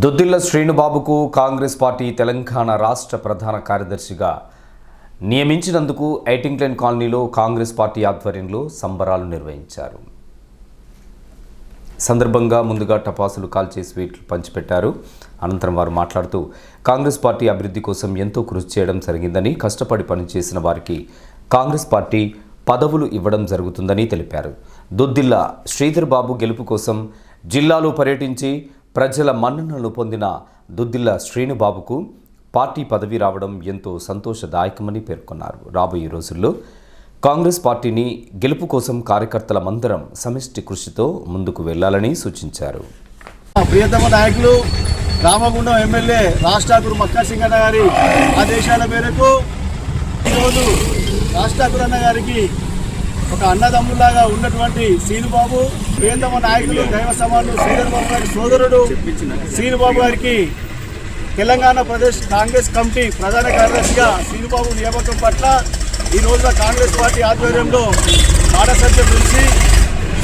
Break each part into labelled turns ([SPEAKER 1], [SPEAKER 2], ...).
[SPEAKER 1] దుద్దిల్ల శ్రీనుబాబుకు కాంగ్రెస్ పార్టీ తెలంగాణ రాష్ట్ర ప్రధాన కార్యదర్శిగా నియమించినందుకు ఐటింగ్లైన్ కాలనీలో కాంగ్రెస్ పార్టీ ఆధ్వర్యంలో సంబరాలు నిర్వహించారు. సందర్భంగా ముందుగా టపాసులు కాల్చే స్వీట్లు పంచిపెట్టారు. అనంతరం వారు మాట్లాడుతూ కాంగ్రెస్ పార్టీ అభివృద్ధి కోసం ఎంతో కృషి చేయడం జరిగిందని కష్టపడి పనిచేసిన వారికి కాంగ్రెస్ పార్టీ పదవులు ఇవ్వడం జరుగుతుందని తెలిపారు. దుద్దిల్ల శ్రీధర్ బాబు గెలుపు కోసం జిల్లాలో పర్యటించి ప్రజల మన్ననలు పొందిన దుద్దిల్ల శ్రీనుబాబుకు పార్టీ పదవి రావడం ఎంతో సంతోషదాయకమని పేర్కొన్నారు. రాబోయే రోజుల్లో కాంగ్రెస్ పార్టీని గెలుపు కోసం కార్యకర్తల మందరం సమిష్టి కృషితో ముందుకు వెళ్ళాలని సూచించారు.
[SPEAKER 2] ప్రియతమ నాయకులు రామగుండం ఎమ్మెల్యే రాష్ట్రాకురు మక్కా సింగన్న గారి ఆదేశాల మేరకు ఈరోజు రాష్ట్రాకురు అన్న గారికి ఒక అన్నదమ్ములాగా ఉన్నటువంటి సీనుబాబు ప్రియతమ నాయకులు దైవ సమానులు శ్రీధర్ బాబు గారి సోదరుడు శ్రీనుబాబు గారికి తెలంగాణ ప్రదేశ్ కాంగ్రెస్ కమిటీ ప్రధాన కార్యదర్శిగా శ్రీనుబాబు నియామకం పట్ల ఈ రోజున కాంగ్రెస్ పార్టీ ఆధ్వర్యంలో పాఠశాల పిలిచి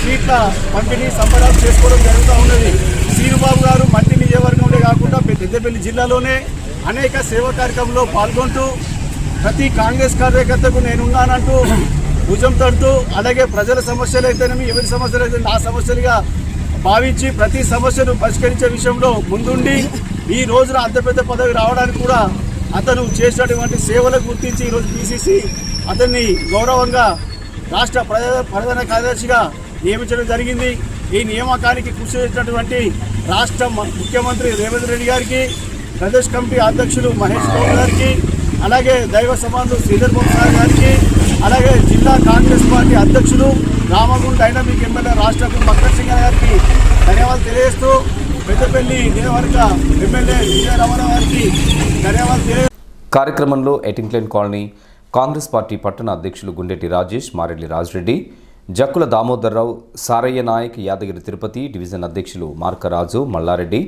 [SPEAKER 2] సీట్ల పంపిణీ సంబరాలు చేసుకోవడం జరుగుతూ ఉన్నది. శ్రీనుబాబు గారు మట్టి నియోజకవర్గంలో కాకుండా పెద్దపల్లి జిల్లాలోనే అనేక సేవా కార్యక్రమంలో పాల్గొంటూ ప్రతి కాంగ్రెస్ కార్యకర్తకు నేనున్నానంటూ భుజం తడుతూ అలాగే ప్రజల సమస్యలు అయితేనేమి ఎవరి సమస్యలు అయితే నా సమస్యలుగా భావించి ప్రతి సమస్యను పరిష్కరించే విషయంలో ముందుండి ఈ రోజున అంత పెద్ద పదవి రావడానికి కూడా అతను చేసినటువంటి సేవలకు గుర్తించి ఈరోజు పిసిసి అతన్ని గౌరవంగా రాష్ట్ర ప్రధా- ప్రధాన కార్యదర్శిగా నియమించడం జరిగింది. ఈ నియామకానికి కృషి చేసినటువంటి రాష్ట్ర ముఖ్యమంత్రి రేవంత్ రెడ్డి గారికి ప్రదేశ్ కమిటీ అధ్యక్షులు మహేష్ గౌడ్ గారికి అలాగే దైవ సమానులు శ్రీధర్ బాబు గారికి అలాగే జిల్లా కాంగ్రెస్ పార్టీ అధ్యక్షులు రామగుండ్ డైనమిక్ ఎమ్మెల్యే రాష్ట్రకు మక్కర్ సింగ్ గారికి ధన్యవాదాలు తెలియజేస్తూ పెద్దపల్లి నియోజకవర్గ ఎమ్మెల్యే విజయ రమణ గారికి ధన్యవాదాలు తెలియ
[SPEAKER 1] కార్యక్రమంలో ఎటింగ్లైన్ కాలనీ కాంగ్రెస్ పార్టీ పట్టణ అధ్యక్షులు గుండెటి రాజేష్ మారెడ్డి రాజరెడ్డి జక్కుల దామోదర్రావు సారయ్య నాయక్ యాదగిరి తిరుపతి డివిజన్ అధ్యక్షులు మార్కరాజు మల్లారెడ్డి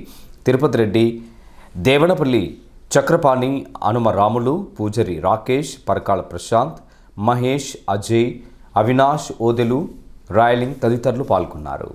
[SPEAKER 1] తిరుపతి రెడ్డి దేవనపల్లి చక్రపాణి అనుమరాములు పూజరి రాకేష్ పరకాల ప్రశాంత్ మహేష్ అజయ్ అవినాష్ ఓదెలు రాయలింగ్ తదితరులు పాల్గొన్నారు.